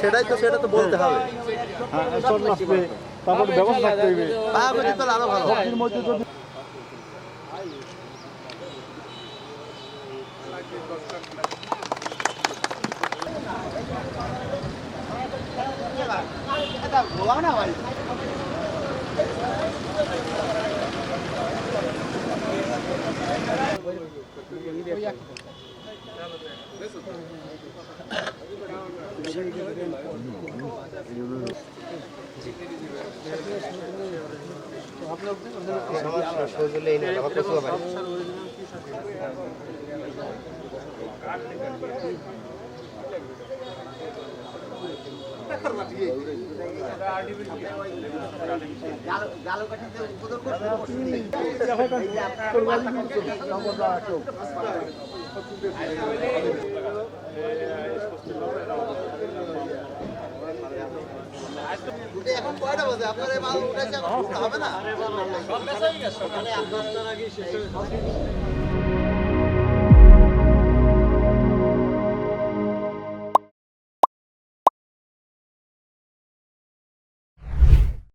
সেটাই তো সেটা তো বলতে হবে তারপর ব্যবস্থা তো আরও ভালো এর মধ্যে যদি এখন কয়টা বাজে? আপনার এই মাল উঠেছে এখন শেষ হবে না?